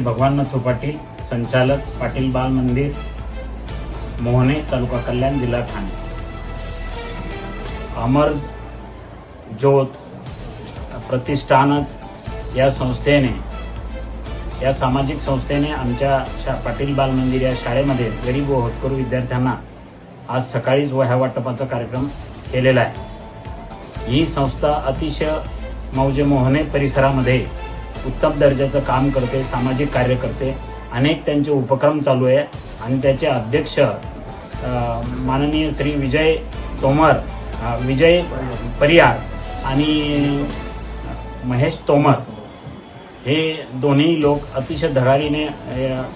भगवान नथू पाटील संचालक पाटील बाल मंदिर मोहने तालुका कल्याण जिल्हा ठाणे. अमर ज्योत प्रतिष्ठानक या संस्थेने या सामाजिक संस्थेने आमच्या शा पाटील बाल मंदिर या शाळेमध्ये गरीब व होतकरू विद्यार्थ्यांना आज सकाळीच वह्या वाटपाचा कार्यक्रम केलेला आहे. ही संस्था अतिशय मौजे मोहने परिसरामध्ये उत्तम दर्जाचं काम करते सामाजिक कार्य करते. अनेक त्यांचे उपक्रम चालू आहे. आणि त्याचे अध्यक्ष माननीय श्री विजय तोमर विजय परियार आणि महेश तोमर हे दोन्ही लोक अतिशय धडाडीने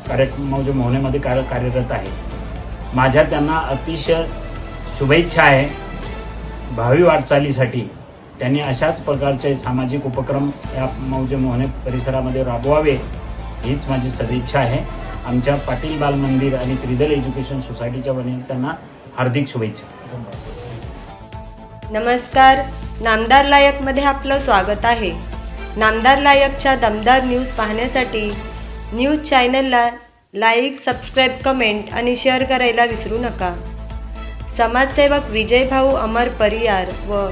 कार्यक्रम मौजे मोहनेमध्ये कार्य कार्यरत आहेत. माझ्या त्यांना अतिशय शुभेच्छा आहे. भावी वाटचालीसाठी. त्यांनी अशाच प्रकारचे सामाजिक उपक्रम या मौजे मोहने परिसरामध्ये राबवावे हीच माझी सदिच्छा आहे. आमच्या पाटील बाल मंदिर आणि त्रिदल एज्युकेशन सोसायटीच्या वतीने त्यांना हार्दिक शुभेच्छा. नमस्कार. नामदार लायकमध्ये आपलं स्वागत आहे. नामदार लायकच्या दमदार न्यूज पाहण्यासाठी न्यूज चॅनलला लाईक सबस्क्राईब कमेंट आणि शेअर करायला विसरू नका. समाजसेवक विजयभाऊ अमर परियार व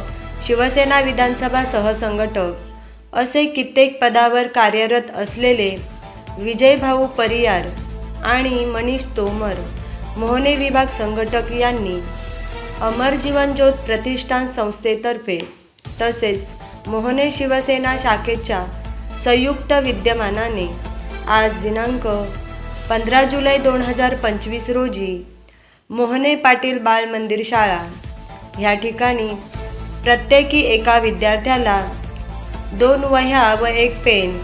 शिवसेना विधानसभा सहसंघटक असे कित्येक पदावर कार्यरत असलेले विजयभाऊ परियार आणि मनीष तोमर मोहने विभाग संघटक यांनी अमर जीवनज्योत प्रतिष्ठान संस्थेतर्फे तसेच मोहने शिवसेना शाखेच्या संयुक्त विद्यमानाने आज दिनांक पंधरा जुलै दोन हजार पंचवीस रोजी मोहने पाटील बाळ मंदिर शाळा ह्या ठिकाणी प्रत्येकी एका विद्यार्थ्याला दोन वह्या व एक पेन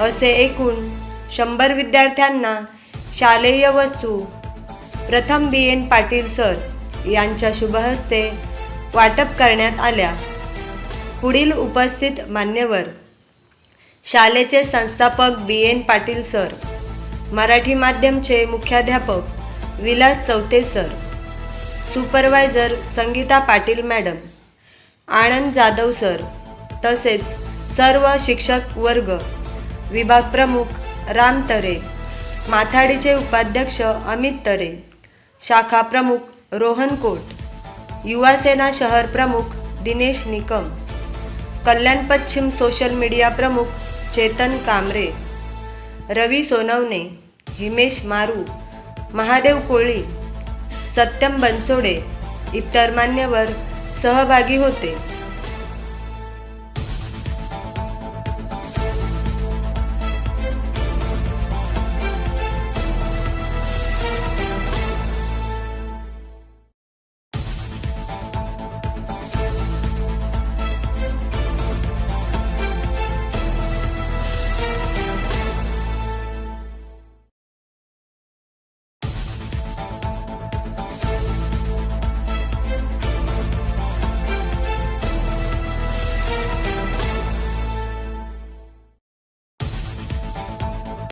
असे एकूण शंभर विद्यार्थ्यांना शालेय वस्तू. प्रथम बी. एन. पाटील सर यांच्या शुभहस्ते वाटप करण्यात आल्या. पुढील उपस्थित मान्यवर शालेचे संस्थापक B. N. Patil sir Marathi माध्यमचे मुख्याध्यापक Vilas Chouthe sir supervisor Sangeeta Patil madam Anand Jadhav sir तसेच सर्व शिक्षक वर्ग विभाग प्रमुख राम तरे माथाडीचे उपाध्यक्ष अमित तरे शाखा प्रमुख रोहन कोट युवासेना शहर प्रमुख दिनेश निकम कल्याण पश्चिम सोशल मीडिया प्रमुख चेतन कामरे रवी सोनवणे हिमेश मारू महादेव कोळी सत्यम बनसोडे इतर मान्यवर सहभागी होते.